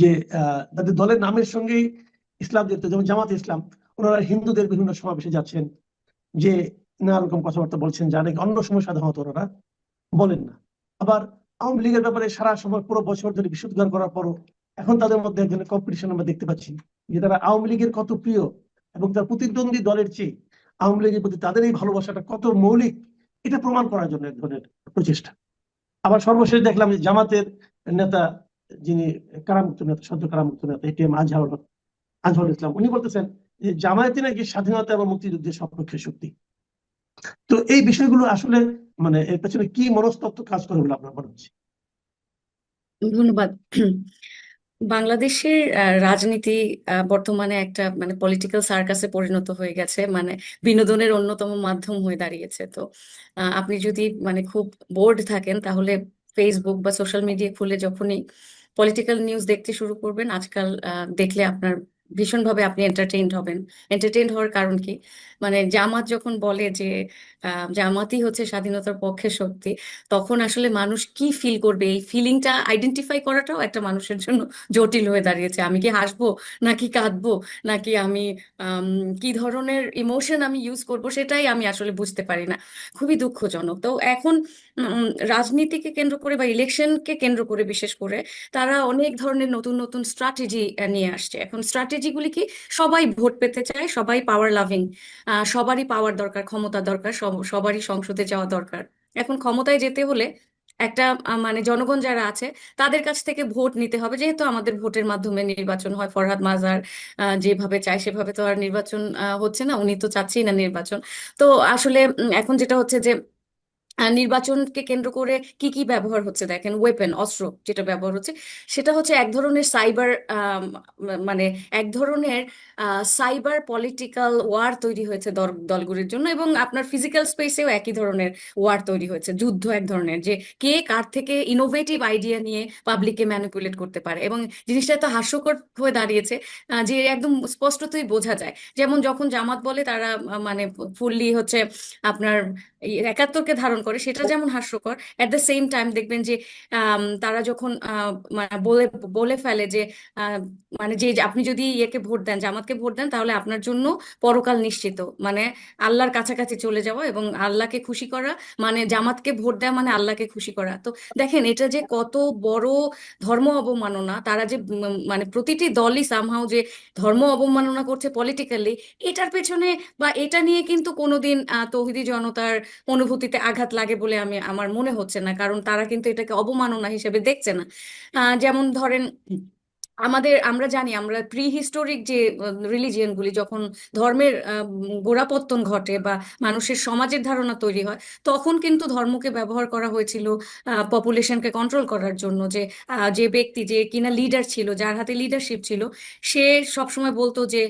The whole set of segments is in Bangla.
যে তাদের দলের নামের সঙ্গেই ইসলাম যেত যেমন জামাত ইসলাম, ওনারা হিন্দুদের বিভিন্ন সমাবেশে যাচ্ছেন, যে নানা রকম কথাবার্তা বলছেন যা নাকি অন্য সময় সাধারণত ওনারা, বলেন না। আবার আওয়ামী লীগের ব্যাপারে সারা সময় পুরো বছর ধরে বিশুদ্ধার করার পরও এখন তাদের মধ্যে এক ধরনের কম্পিটিশন আমরা দেখতে পাচ্ছি, যে তারা আওয়ামী লীগের কত প্রিয় এবং তার প্রতিদ্বন্দ্বী দলের চেয়ে আওয়ামী লীগের প্রতি তাদের এই ভালোবাসাটা কত মৌলিক, এটা প্রমাণ করার জন্য এক ধরনের প্রচেষ্টা। আবার সর্বশেষ দেখলাম যে জামাতের নেতা যিনি কারামুক্ত নেতা, সদ্য কারামুক্ত নেতা এটিএম আজহার আজহারুল ইসলাম, উনি বলতেছেন যে জামায়াতি নাকি স্বাধীনতা এবং মুক্তিযুদ্ধের সপক্ষে শক্তি। তো এই বিষয়গুলো আসলে মানে এর পেছনে কি মনস্তত্ত্ব কাজ করে বলে আপনার মনে হচ্ছে? ধন্যবাদ। বাংলাদেশের রাজনীতি বর্তমানে একটা মানে পলিটিক্যাল সার্কাসে পরিণত হয়ে গেছে মানে বিনোদনের অন্যতম মাধ্যম হয়ে দাঁড়িয়েছে। তো আপনি যদি মানে খুব বোর্ড থাকেন, তাহলে ফেসবুক বা সোশ্যাল মিডিয়া খুলে যখনই পলিটিক্যাল নিউজ দেখতে শুরু করবেন, আজকাল দেখলে আপনার ভীষণভাবে আপনি এন্টারটেইনড হবেন। এন্টারটেইনড হওয়ার কারণ কি? মানে জামাত যখন বলে যে জামাতই হচ্ছে স্বাধীনতার পক্ষে শক্তি, তখন আসলে মানুষ কি ফিল করবে? এই ফিলিংটা আইডেন্টিফাই করাটাও একটা মানুষের জন্য জটিল হয়ে দাঁড়িয়েছে। আমি কি হাসবো? নাকি কাঁদবো? নাকি আমি কি ধরনের ইমোশন আমি ইউজ করব? সেটাই আমি আসলে বুঝতে পারি না। খুবই দুঃখজনক। তো এখন রাজনীতিকে কেন্দ্র করে বা ইলেকশনকে কেন্দ্র করে বিশেষ করে তারা অনেক ধরনের নতুন নতুন স্ট্র্যাটেজি নিয়ে আসছে। এখন স্ট্র্যাটেজিগুলি কি সবাই ভোট পেতে চায়, সবাই পাওয়ার লাভিং সবারই পাওয়ার দরকার, ক্ষমতা দরকার, সব- সবারই সংসদে যাওয়া দরকার। এখন ক্ষমতায় যেতে হলে একটা মানে জনগণ যারা আছে তাদের কাছ থেকে ভোট নিতে হবে, যেহেতু আমাদের ভোটের মাধ্যমে নির্বাচন হয়। ফরহাদ মাজার যেভাবে চায় সেভাবে তো আর নির্বাচন হচ্ছে না, উনি তো চাচ্ছেই না নির্বাচন। তো আসলে এখন যেটা হচ্ছে যে নির্বাচনকে কেন্দ্র করে কি কি ব্যবহার হচ্ছে দেখেন? ওয়েপেন অস্ত্র যেটা ব্যবহার হচ্ছে, সেটা হচ্ছে এক ধরনের সাইবার মানে এক ধরনের সাইবার পলিটিক্যাল ওয়ার তৈরি হয়েছে দল- দলগুলির জন্য এবং আপনার ফিজিক্যাল স্পেসেও একই ধরনের ওয়ার তৈরি হয়েছে, যুদ্ধ এক ধরনের, যে কে কার থেকে ইনোভেটিভ আইডিয়া নিয়ে পাবলিককে ম্যানিপুলেট করতে পারে এবং জিনিসটা এত হাস্যকর হয়ে দাঁড়িয়েছে যে একদম স্পষ্টতই বোঝা যায়। যেমন যখন জামাত বলে তারা মানে ফুললি হচ্ছে আপনার একাত্তরকে ধারণ করে, সেটা যেমন হাস্যকর এট দ্য সেম টাইম দেখবেন যে তারা যখন মানে বলে বলে ফেলে যে মানে যে আপনি যদি ইয়েকে ভোট দেন, জামাতকে ভোট দেন, তাহলে আপনার জন্য পরকাল নিশ্চিত। মানে আল্লাহর কাছাকাছি চলে যাওয়া এবং আল্লাহকে খুশি করা মানে জামাতকে ভোট দেওয়া মানে আল্লাহকে খুশি করা। তো দেখেন, এটা যে কত বড় ধর্ম অবমাননা, তারা যে মানে প্রতিটি দলই সামহাও যে ধর্ম অবমাননা করছে পলিটিক্যালি এটার পেছনে বা এটা নিয়ে কিন্তু কোনোদিন তৌহিদি জনতার অনুভূতিতে আঘাত লাগে বলে আমি, আমার মনে হচ্ছে না। কারণ তারা কিন্তু এটাকে অবমাননা হিসেবে দেখছে না। যেমন ধরেন আমাদের, আমরা জানি, আমরা প্রি হিস্টোরিক যে রিলিজিয়ন গুলি, যখন ধর্মের গোড়াপত্তন ঘটে বা মানুষের সমাজের ধারণা তৈরি হয়, তখন কিন্তু ধর্মকে ব্যবহার করা হয়েছিল পপুলেশনকে কন্ট্রোল করার জন্য যে যে ব্যক্তি যে কিনা লিডার ছিল, যার হাতে লিডারশিপ ছিল, সে সবসময় বলতো যে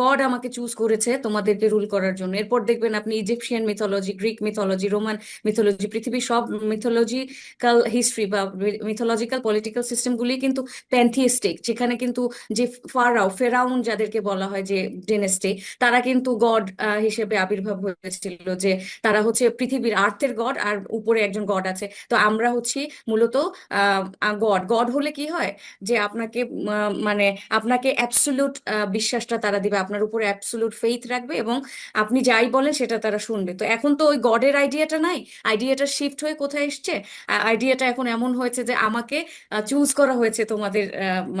গড আমাকে চুজ করেছে তোমাদেরকে রুল করার জন্য। এরপর দেখবেন আপনি Egyptian mythology Greek mythology Roman mythology পৃথিবীর সব মিথোলজিক্যাল হিস্ট্রি বা মিথোলজিক্যাল পলিটিক্যাল সিস্টেমগুলি কিন্তু প্যান্থিস্টিক যেখানে কিন্তু যে ফারাও, ফেরাউন যাদেরকে বলা হয় যে ডেনেস্টি তারা কিন্তু গড হিসেবে আবির্ভাব হয়েছিল যে তারা হচ্ছে পৃথিবীর আর্থের গড আর উপরে একজন গড আছে। তো আমরা হচ্ছি মূলত গড গড হলে কি হয়? যে আপনাকে মানে আপনাকে অ্যাবসোলুট বিশ্বাসটা তারা দিবে, আপনার উপরে অ্যাবসোলুট ফেইথ রাখবে এবং আপনি যাই বলেন সেটা তারা শুনবে। তো এখন তো ওই গডের আইডিয়াটা নাই। আইডিয়াটা শিফট হয়ে কোথায় এসছে? আইডিয়াটা এখন এমন হয়েছে যে আমাকে চুজ করা হয়েছে তোমাদের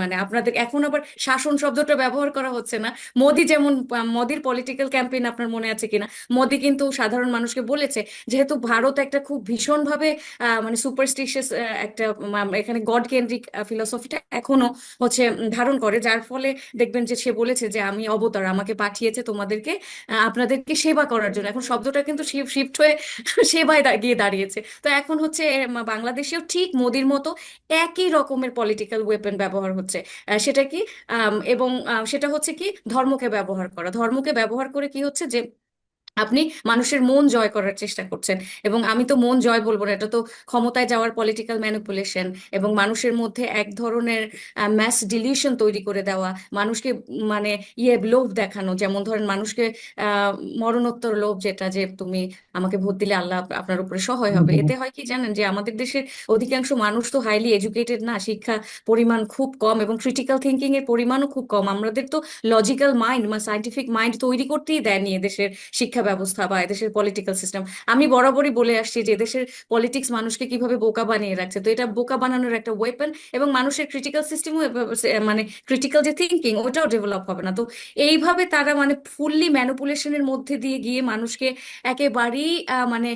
মানে আপনাদের এখন আবার শাসন শব্দটা ব্যবহার করা হচ্ছে না। মোদি যেমন, মোদির পলিটিক্যাল ক্যাম্পেইন আপনার মনে আছে কিনা? মোদি কিন্তু সাধারণ মানুষকে বলেছে যেহেতু ভারত একটা খুব ভীষণভাবে মানে সুপারস্টিশিয়াস একটা এখানে গড কেন্দ্রিক ফিলসফিটা এখনও হচ্ছে ধারণ করে। যার ফলে দেখবেন যে সে বলেছে যে আমি অবতার, আমাকে পাঠিয়েছে তোমাদেরকে আপনাদেরকে সেবা করার জন্য। এখন শব্দটা কিন্তু শিফট হয়ে সেবায় গিয়ে দাঁড়িয়েছে। তো এখন হচ্ছে বাংলাদেশেও ঠিক মোদির মতো একই রকমের পলিটিক্যাল ওয়েপন ব্যবহার হচ্ছে। আহ, সেটা কি? এবং সেটা হচ্ছে কি? ধর্মকে ব্যবহার করা। ধর্মকে ব্যবহার করে কি হচ্ছে যে আপনি মানুষের মন জয় করার চেষ্টা করছেন। এবং আমি তো মন জয় বলব না এটা তো ক্ষমতায় যাওয়ার পলিটিক্যাল ম্যানিপুলেশন এবং মানুষের মধ্যে এক ধরনের ম্যাস ডিলিউশন তৈরি করে দেওয়া মানুষকে মানে ইয়ে লোভ দেখানো যেমন ধরেন মানুষকে মরণোত্তর লোভ যেটা যে তুমি আমাকে ভোট দিলে আল্লাহ আপনার উপরে সহায় হবে। এতে হয় কি জানেন যে আমাদের দেশের অধিকাংশ মানুষ তো হাইলি এডুকেটেড না শিক্ষা পরিমাণ খুব কম এবং ক্রিটিক্যাল থিঙ্কিং এর পরিমাণও খুব কম। আমাদের তো লজিক্যাল মাইন্ড বা সাইন্টিফিক মাইন্ড তৈরি করতেই দেয়নি এদেশের শিক্ষা ব্যবস্থা বা এদেশের পলিটিক্যাল সিস্টেম আমি বরাবরই বলে আসছি যে এদেশের পলিটিক্স মানুষকে কীভাবে বোকা বানিয়ে রাখছে। তো এটা বোকা বানানোর একটা ওয়েপন এবং মানুষের ক্রিটিক্যাল সিস্টেমও মানে ক্রিটিক্যাল যে থিঙ্কিং ওটাও ডেভেলপ হবে না। তো এইভাবে তারা মানে ফুললি ম্যানিপুলেশনের মধ্যে দিয়ে গিয়ে মানুষকে একেবারেই মানে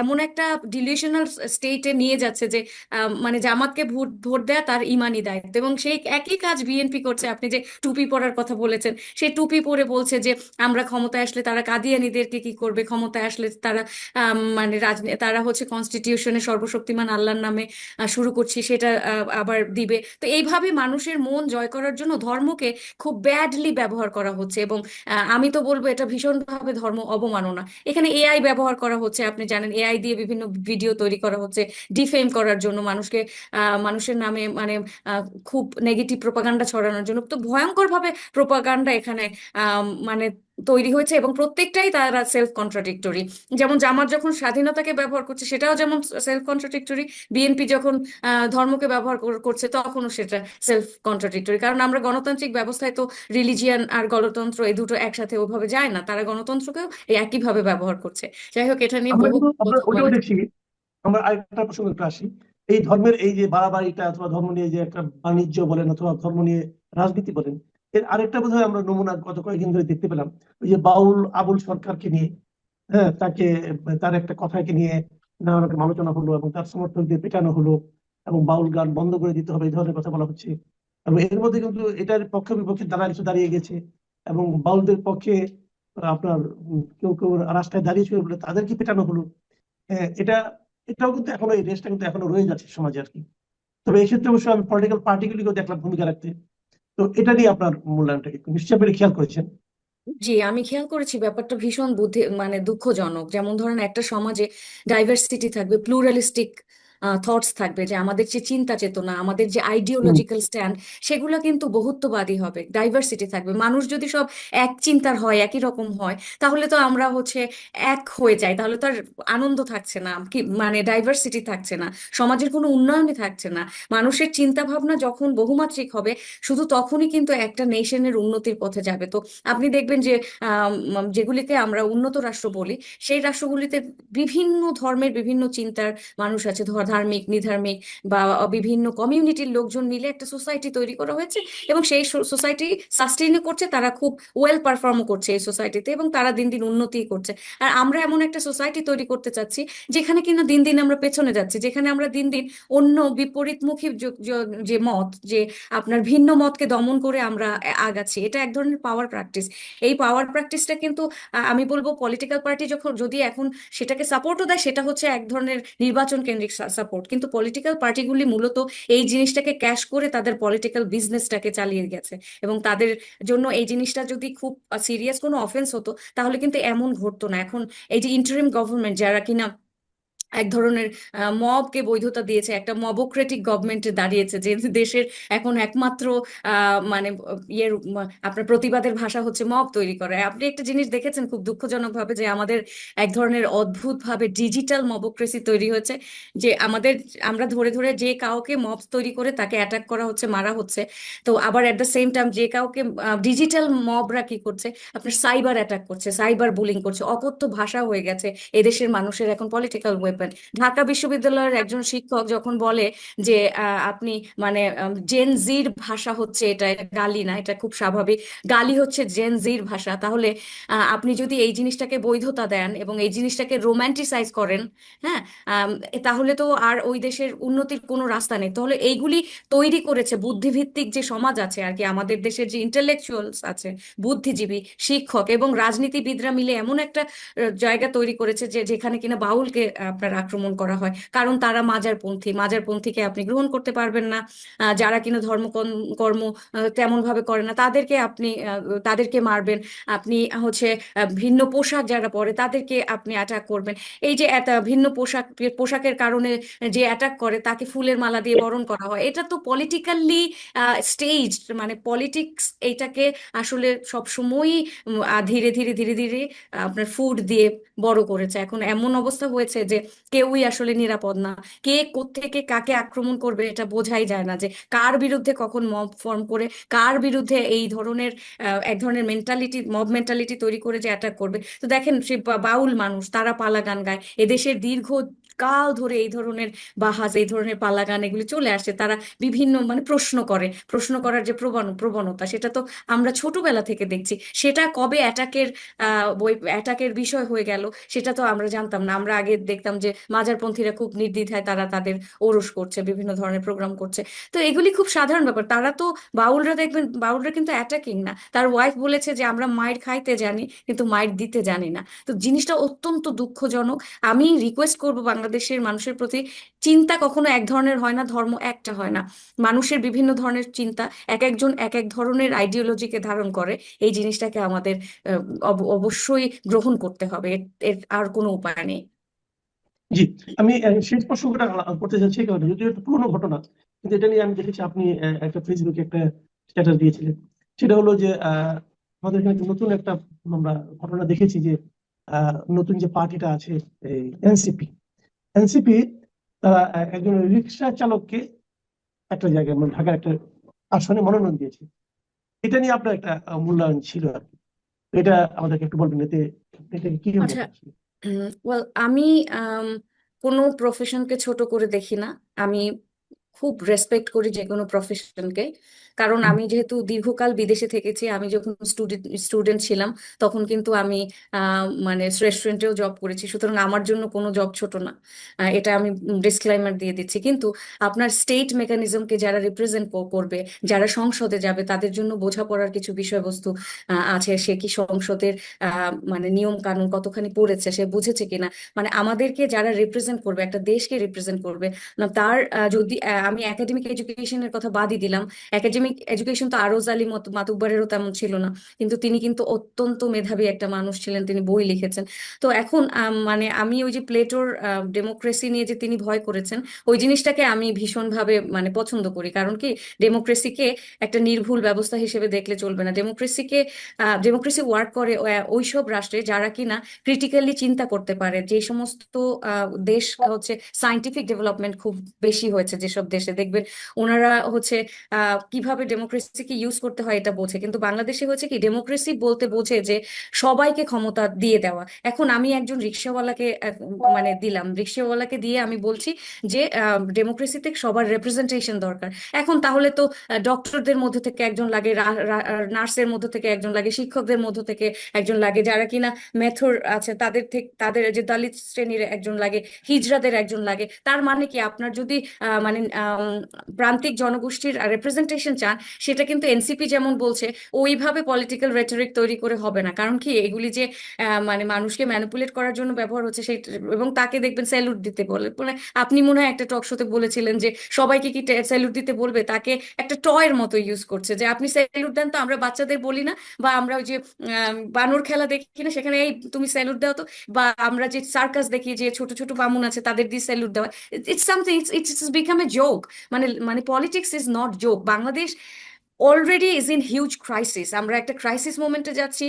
এমন একটা ডিলিউশনাল স্টেটে নিয়ে যাচ্ছে যে মানে জামাতকে ভোট ভোট দেয়া তার ইমানি দায়িত্ব। এবং সেই একই কাজ বিএনপি করছে। আপনি যে টুপি পরার কথা বলেছেন সেই টুপি পরে বলছে যে, আমরা ক্ষমতায় আসলে তারা কাদিয়ানীদেরকে কি করবে? ক্ষমতায় আসলে তারা মানে রাজনীতি তারা হচ্ছে কনস্টিটিউশনে সর্বশক্তিমান আল্লাহর নামে শুরু করছি, সেটা আবার দিবে। তো এইভাবে মানুষের মন জয় করার জন্য ধর্মকে খুব ব্যাডলি ব্যবহার করা হচ্ছে এবং আমি তো বলব এটা ভীষণভাবে ধর্ম অবমাননা। এখানে এআই ব্যবহার করা হচ্ছে, আপনি জানেন এআই দিয়ে বিভিন্ন ভিডিও তৈরি করা হচ্ছে ডিফেম করার জন্য মানুষকে মানুষের নামে মানে খুব নেগেটিভ প্রোপাগান্ডা ছড়ানোর জন্য। তো ভয়ঙ্করভাবে প্রোপাগান্ডা এখানে মানে তৈরি হয়েছে এবং প্রত্যেকটাই তারা সেলফ কন্ট্রাডিক্টরি যেমন জামাত যখন স্বাধীনতাকে ব্যবহার করছে সেটাও যেমন সেলফ কন্ট্রাডিক্টরি বিএনপি যখন ধর্মকে ব্যবহার করছে তখনও সেটা সেলফ কন্ট্রাডিক্টরি কারণ আমরা গণতান্ত্রিক ব্যবস্থায় তো রিলিজিয়ান আর গণতন্ত্র এই দুটো একসাথে ওভাবে যায় না তারা গণতন্ত্রকেও এই একইভাবে ব্যবহার করছে। যাই হোক এটা নিয়ে আমরা আরেকটা প্রসঙ্গে আসি। এই ধর্মের এই যে বাড়াবাড়িটা অথবা ধর্ম নিয়ে যে একটা বাণিজ্য বলেন অথবা ধর্ম নিয়ে রাজনীতি বলেন এর আরেকটা বোধহয় আমরা নমুনা গত কয়েকদিন ধরে দেখতে পেলাম ওই যে বাউল আবুল সরকারকে নিয়ে হ্যাঁ তাকে তার একটা কথাকে নিয়ে নানা রকম আলোচনা হলো এবং তার সমর্থকদের পেটানো হলো এবং বাউল গান বন্ধ করে দিতে হবে এই ধরনের কথা বলা হচ্ছে। এবং এর মধ্যে কিন্তু এটার পক্ষে বিপক্ষে দাঁড়া কিছু দাঁড়িয়ে গেছে এবং বাউলদের পক্ষে আপনার কেউ কেউ রাস্তায় দাঁড়িয়েছিল বলে তাদেরকে পেটানো হলো। হ্যাঁ, এটা এটাও কিন্তু এখনও এই রেসটা কিন্তু এখনও রয়ে যাচ্ছে সমাজে আর কি। তবে এই ক্ষেত্রে অবশ্যই আমি পলিটিক্যাল পার্টিগুলিকেও দেখলাম ভূমিকা রাখতে। তো এটা নিয়ে আপনার মূল্যায়নটা নিশ্চয়ই আপনি খেয়াল করেছেন? জি, আমি খেয়াল করেছি ব্যাপারটা ভীষণ বুদ্ধি মানে দুঃখজনক। যেমন ধরেন একটা সমাজে ডাইভার্সিটি থাকবে প্লুরালিস্টিক থটস থাকবে যে আমাদের যে চিন্তা চেতনা আমাদের যে আইডিওলজিক্যাল স্ট্যান্ড সেগুলো কিন্তু বহুত্ববাদী হবে ডাইভার্সিটি থাকবে। মানুষ যদি সব এক চিন্তার হয় একই রকম হয় তাহলে তো আমরা হচ্ছে এক হয়ে যাই তাহলে তো আর আনন্দ থাকছে না কি মানে ডাইভার্সিটি থাকছে না সমাজের কোনো উন্নয়নই থাকছে না। মানুষের চিন্তা ভাবনা যখন বহুমাত্রিক হবে শুধু তখনই কিন্তু একটা নেশনের উন্নতির পথে যাবে। তো আপনি দেখবেন যে যেগুলিকে আমরা উন্নত রাষ্ট্র বলি সেই রাষ্ট্রগুলিতে বিভিন্ন ধর্মের বিভিন্ন চিন্তার মানুষ আছে। ধর ধার্মিক নিধার্মিক বা বিভিন্ন কমিউনিটির লোকজন মিলে একটা সোসাইটি তৈরি করা হয়েছে এবং সেই সোসাইটি সাস্টেইন করছে তারা খুব ওয়েল পারফর্মও করছে এই সোসাইটিতে এবং তারা দিন দিন উন্নতি করছে আর আমরা এমন একটা সোসাইটি তৈরি করতে চাচ্ছি যেখানে কিনা দিন দিন আমরা পেছনে যাচ্ছি যেখানে আমরা দিন দিন অন্য বিপরীতমুখী য- মত যে আপনার ভিন্ন মতকে দমন করে আমরা আগাচ্ছি এটা এক ধরনের পাওয়ার প্র্যাকটিস এই পাওয়ার প্র্যাকটিসটা কিন্তু আমি বলব পলিটিক্যাল পার্টি যখন যদি এখন সেটাকে সাপোর্টও দেয় সেটা হচ্ছে এক ধরনের নির্বাচন কেন্দ্রিক সাপোর্ট কিন্তু পলিটিক্যাল পার্টিগুলি মূলত এই জিনিসটাকে ক্যাশ করে তাদের পলিটিক্যাল বিজনেসটাকে চালিয়ে গেছে। এবং তাদের জন্য এই জিনিসটা যদি খুব সিরিয়াস কোনো অফেন্স হতো, তাহলে কিন্তু এমন ঘটতো না। এখন এই যে ইন্টারিম গভর্নমেন্ট যারা কিনা এক ধরনের মবকে বৈধতা দিয়েছে, একটা মবোক্রেটিক গভর্নমেন্টে দাঁড়িয়েছে যে দেশের এখন একমাত্র মানে ইয়ের আপনার প্রতিবাদের ভাষা হচ্ছে মব তৈরি করা। আপনি একটা জিনিস দেখেছেন খুব দুঃখজনক ভাবে যে আমাদের এক ধরনের অদ্ভুত ভাবে ডিজিটাল মবোক্রেসি তৈরি হয়েছে, যে আমাদের, আমরা ধরে ধরে যে কাউকে মব তৈরি করে তাকে অ্যাটাক করা হচ্ছে, মারা হচ্ছে, তো আবার এট দ্য সেম টাইম যে কাউকে ডিজিটাল মবরা কি করছে, আপনার সাইবার অ্যাটাক করছে, সাইবার বুলিং করছে অকথ্য ভাষা হয়ে গেছে, এদেশের মানুষের এখন পলিটিক্যাল ওয়েপন ঢাকা বিশ্ববিদ্যালয়ের একজন শিক্ষক যখন বলে যে আপনি মানে জেন জির ভাষা হচ্ছে এটা গালি না, এটা খুব স্বাভাবিক। গালি হচ্ছে জেন জির ভাষা। তাহলে আপনি যদি এই জিনিসটাকে বৈধতা দেন এবং এই জিনিসটাকে রোম্যান্টিসাইজ করেন হ্যাঁ তাহলে তো আর ওই দেশের উন্নতির কোনো রাস্তা নেই। তাহলে এইগুলি তৈরি করেছে বুদ্ধিভিত্তিক যে সমাজ আছে আর কি, আমাদের দেশের যে ইন্টেলেকচুয়ালস আছে, বুদ্ধিজীবী, শিক্ষক এবং রাজনীতিবিদরা মিলে এমন একটা জায়গা তৈরি করেছে যে, যেখানে কিনা বাউলকে আপনার আক্রমণ করা হয়। কারণ তারা মাজারপন্থী, মাজারপন্থীকে আপনি গ্রহণ করতে পারবেন না। যারা কিনা ধর্ম কর্ম- তেমন ভাবে করে না, তাদেরকে আপনি তাদেরকে মারবেন। আপনি হচ্ছে ভিন্ন পোশাক যারা পরে তাদেরকে আপনি অ্যাটাক করবেন। এই যে ভিন্ন পোশাক, পোশাকের কারণে যে অ্যাটাক করে তাকে ফুলের মালা দিয়ে বরণ করা হয়। এটা তো পলিটিক্যালি স্টেজ মানে পলিটিক্স এইটাকে আসলে সবসময়ই ধীরে ধীরে ধীরে ধীরে আপনার ফুড দিয়ে বড় করেছে। এখন এমন অবস্থা হয়েছে যে কেউই আসলে নিরাপদ না। কে কোত্থেকে কাকে আক্রমণ করবে এটা বোঝাই যায় না যে কার বিরুদ্ধে কখন মব ফর্ম করে, কার বিরুদ্ধে এই ধরনের এক ধরনের মেন্টালিটি মব মেন্টালিটি তৈরি করে যে অ্যাটাক করবে। তো দেখেন সে বাউল মানুষ, তারা পালা গান গায়। এদেশের দীর্ঘ কাল ধরে এই ধরনের বাহাজ, এই ধরনের পালা গান এগুলি চলে আসছে। তারা বিভিন্ন মানে প্রশ্ন করে। প্রশ্ন করার যে প্রবণ, প্রবণতা, সেটা তো আমরা ছোটবেলা থেকে দেখছি। সেটা কবে অ্যাটাকের ওই অ্যাটাকের বিষয় হয়ে গেল, সেটা তো আমরা জানতাম না। আমরা আগে দেখতাম যে মাজারপন্থীরা খুব নির্দ্বিধায় তারা তাদের ওরস করছে, বিভিন্ন ধরনের প্রোগ্রাম করছে। তো এগুলি খুব সাধারণ ব্যাপার। তারা তো বাউলরা দেখবেন, বাউলরা কিন্তু অ্যাটাকিং না। তার ওয়াইফ বলেছে যে, আমরা মায়ের খাইতে জানি, কিন্তু মায়ের দিতে জানি না। তো জিনিসটা অত্যন্ত দুঃখজনক। আমি রিকোয়েস্ট করব বাংলাদেশের মানুষের প্রতি চিন্তা কখনো এক ধরনের হয় না, ধর্ম একটা হয় না। মানুষের বিভিন্ন ধরনের চিন্তা এক একজন এক এক ধরনের আইডিওলজিকে ধারণ করে। এই জিনিসটাকে আমাদের অবশ্যই গ্রহণ করতে হবে। এর আর কোনো উপায় নেই। জি, আমি শেষ প্রসঙ্গটা করতে চাচ্ছি কারণে। যদিও একটা পুরোনো ঘটনা, কিন্তু এটা নিয়ে আমি দেখেছি আপনি একটা ফেসবুকে একটা স্ট্যাটাস দিয়েছিলেন। সেটা হলো যে আমাদের এখানে নতুন একটা আমরা ঘটনা দেখেছি যে নতুন যে পার্টিটা আছে এনসিপি এনসিপি তারা একজন রিক্সা চালককে একটা জায়গায় মানে ঢাকার একটা আসনে মনোনয়ন দিয়েছে। এটা নিয়ে আপনার একটা মূল্যায়ন ছিল আর কি। এটা আমাদেরকে একটু বলবেন এতে এটা কি আচ্ছা ওয়েল আমি আম, কোনো প্রফেশনকে ছোট করে দেখি না। আমি খুব রেসপেক্ট করি যে কোনো প্রফেশনকে কারণ আমি যেহেতু দীর্ঘকাল বিদেশে থেকেছি আমি যখন স্টুডেন্ট স্টুডেন্ট ছিলাম তখন কিন্তু আমি মানে রেস্টুরেন্টেও জব করেছি। সুতরাং আমার জন্য কোনো জব ছোট না। এটা আমি ডিসক্লাইমার দিয়ে দিচ্ছি। কিন্তু আপনার স্টেট মেকানিজমকে যারা রিপ্রেজেন্ট করবে যারা সংসদে যাবে তাদের জন্য বোঝাপড়ার কিছু বিষয়বস্তু আছে। সে কি সংসদের মানে নিয়ম কানুন কতখানি পড়েছে সে বুঝেছে কিনা? মানে আমাদেরকে যারা রিপ্রেজেন্ট করবে একটা দেশকে রিপ্রেজেন্ট করবে না তার যদি আমি একাডেমিক এডুকেশনের কথা বাদই দিলাম। একাডেমিক এডুকেশন তো আরোজ আলী মত মাতুব্বরেরও তেমন ছিল না। কিন্তু তিনি কিন্তু অত্যন্ত মেধাবী একটা মানুষ ছিলেন, তিনি বই লিখেছেন। তো এখন মানে আমি ওই যে প্লেটোর ডেমোক্রেসি নিয়ে যে তিনি ভয় করেছেন, ওই জিনিসটাকে আমি ভীষণভাবে মানে পছন্দ করি। কারণ কি ডেমোক্রেসিকে একটা নির্ভুল ব্যবস্থা হিসেবে দেখলে চলবে না। ডেমোক্রেসিকে ডেমোক্রেসি ওয়ার্ক করে ওই- ওইসব রাষ্ট্রে যারা কিনা ক্রিটিক্যালি চিন্তা করতে পারে। যে সমস্ত দেশ হচ্ছে সায়েন্টিফিক ডেভেলপমেন্ট খুব বেশি হয়েছে যেসব দেশে দেখবেন ওনারা হচ্ছে কীভাবে ডেমোক্রেসিকে ইউজ করতে হয় এটা বোঝে। কিন্তু বাংলাদেশে হচ্ছে কি ডেমোক্রেসি বলতে বোঝে যে সবাইকে ক্ষমতা দিয়ে দেওয়া। এখন আমি একজন রিক্সাওয়ালাকে মানে দিলাম। রিক্সাওয়ালাকে দিয়ে আমি বলছি যে ডেমোক্রেসিতে সবার রেপ্রেজেন্টেশন দরকার। এখন তাহলে তো ডক্টরদের মধ্যে থেকে একজন লাগে নার্সের মধ্যে থেকে একজন লাগে, শিক্ষকদের মধ্যে থেকে একজন লাগে, যারা কিনা মেথর আছে, তাদের থেকে, তাদের যে দলিত শ্রেণির একজন লাগে, হিজড়াদের একজন লাগে। তার মানে কি, আপনার যদি মানে প্রান্তিক জনগোষ্ঠীর রেপ্রেজেন্টেশন চান, সেটা কিন্তু এনসিপি যেমন বলছে, ওইভাবে পলিটিক্যাল রেটরিক তৈরি করে হবে না। কারণ কি, এগুলি যে মানে মানুষকে ম্যানিপুলেট করার জন্য ব্যবহার হচ্ছে, সেই, এবং তাকে দেখবেন স্যালুট দিতে বলে। মানে আপনি মনে হয় একটা টক শোতে বলেছিলেন যে, সবাইকে কি স্যালুট দিতে বলবে? তাকে একটা টয়ের মতো ইউজ করছে যে, আপনি স্যালুট দেন তো, আমরা বাচ্চাদের বলি না, বা আমরা ওই যে বানর খেলা দেখি না, সেখানে এই তুমি স্যালুট দাও তো, বা আমরা যে সার্কাস দেখি, যে ছোট ছোট বামুন আছে, তাদের দিয়ে স্যালুট দেওয়া। It's something it's it's become a joke মানে মানে politics is not joke Bangladesh already is in huge crisis আমরা একটা ক্রাইসিস মোমেন্টে যাচ্ছি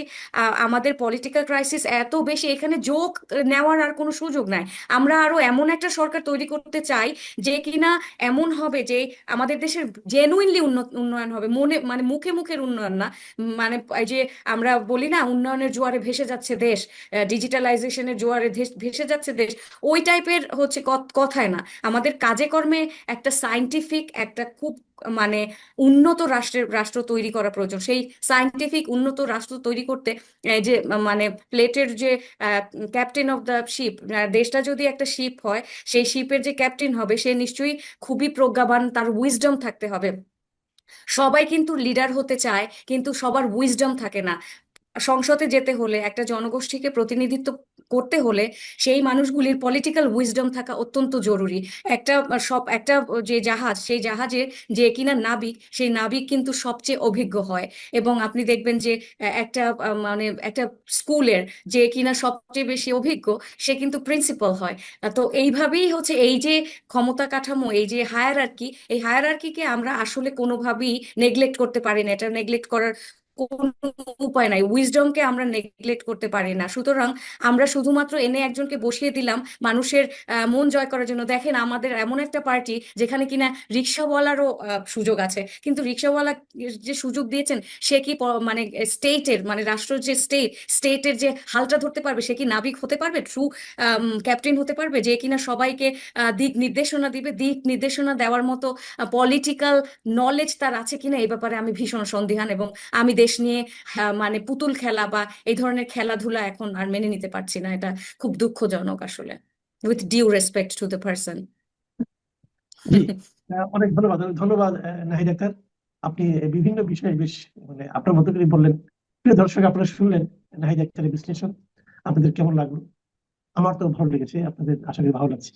আমাদের পলিটিক্যাল ক্রাইসিস এত বেশি, এখানে যোগ নেওয়ার আর কোনো সুযোগ নাই। আমরা আরও এমন একটা সরকার তৈরি করতে চাই যে কিনা এমন হবে যে আমাদের দেশের জেনুইনলি উন্নয়ন হবে। মনে মানে মুখে মুখের উন্নয়ন না। মানে এই যে আমরা বলি না, উন্নয়নের জোয়ারে ভেসে যাচ্ছে দেশ ডিজিটালাইজেশনের জোয়ারে ভেসে যাচ্ছে দেশ, ওই টাইপের হচ্ছে কথায় না। আমাদের কাজে কর্মে একটা সাইন্টিফিক একটা খুব মানে উন্নত রাষ্ট্রের, রাষ্ট্র তৈরি করা প্রয়োজন। সেই সাইন্টিফিক উন্নত রাষ্ট্র তৈরি করতে যে মানে প্লেটের যে ক্যাপ্টেন অফ দ্য শিপ দেশটা যদি একটা শিপ হয়, সেই শিপের যে ক্যাপ্টেন হবে, সে নিশ্চয়ই খুবই প্রজ্ঞাবান, তার উইজডম থাকতে হবে। সবাই কিন্তু লিডার হতে চায়, কিন্তু সবার উইজডম থাকে না। সংসদে যেতে হলে, একটা জনগোষ্ঠীকে প্রতিনিধিত্ব করতে হলে সেই মানুষগুলির পলিটিক্যাল উইজডম থাকা অত্যন্ত জরুরি। একটা সব, একটা যে জাহাজ, সেই জাহাজে যে কিনা নাবিক, সেই নাবিক কিন্তু সবচেয়ে অভিজ্ঞ হয়। এবং আপনি দেখবেন যে একটা মানে একটা স্কুলের যে কিনা সবচেয়ে বেশি অভিজ্ঞ, সে কিন্তু প্রিন্সিপাল হয়। তো এইভাবেই হচ্ছে এই যে ক্ষমতা কাঠামো, এই যে হায়ারার্কি এই হায়ারার্কিকে আমরা আসলে কোনোভাবেই নেগলেক্ট করতে পারি না। এটা নেগলেক্ট করার উপায় নাই। উইজডমকে আমরা নেগলেক্ট করতে পারি না। সুতরাং আমরা শুধুমাত্র এনে একজনকে বসিয়ে দিলাম মানুষের মন জয় করার জন্য। দেখেন আমাদের এমন একটা পার্টি যেখানে কিনা রিক্সাওয়ালারও সুযোগ আছে। কিন্তু রিক্সাওয়ালা যে সুযোগ দিয়েছেন, সে কি মানে স্টেটের মানে রাষ্ট্র যে স্টেট স্টেটের যে হালটা ধরতে পারবে, সে কি নাবিক হতে পারবে? ট্রু ক্যাপ্টেন হতে পারবে? যে কিনা সবাইকে দিক নির্দেশনা দিবে। দিক নির্দেশনা দেওয়ার মতো পলিটিক্যাল নলেজ তার আছে কিনা, এই ব্যাপারে আমি ভীষণ সন্দিহান এবং আমি দেশ নিয়ে মানে পুতুল খেলা বা এই ধরনের খেলাধুলা এখন আর মেনে নিতে পারছি না। এটা খুব দুঃখজনক আসলে with due respect to the person অনেক ধন্যবাদ ধন্যবাদ নাহিদ আক্তার। আপনি বিভিন্ন বিষয়ে বেশ মানে আপনার মতো করে বললেন। প্রিয় দর্শক, আপনারা শুনলেন নাহিদ আক্তারের বিশ্লেষণ। আপনাদের কেমন লাগল? আমার তো ভালো লেগেছে, আপনাদের আশা করি ভালো লাগছে।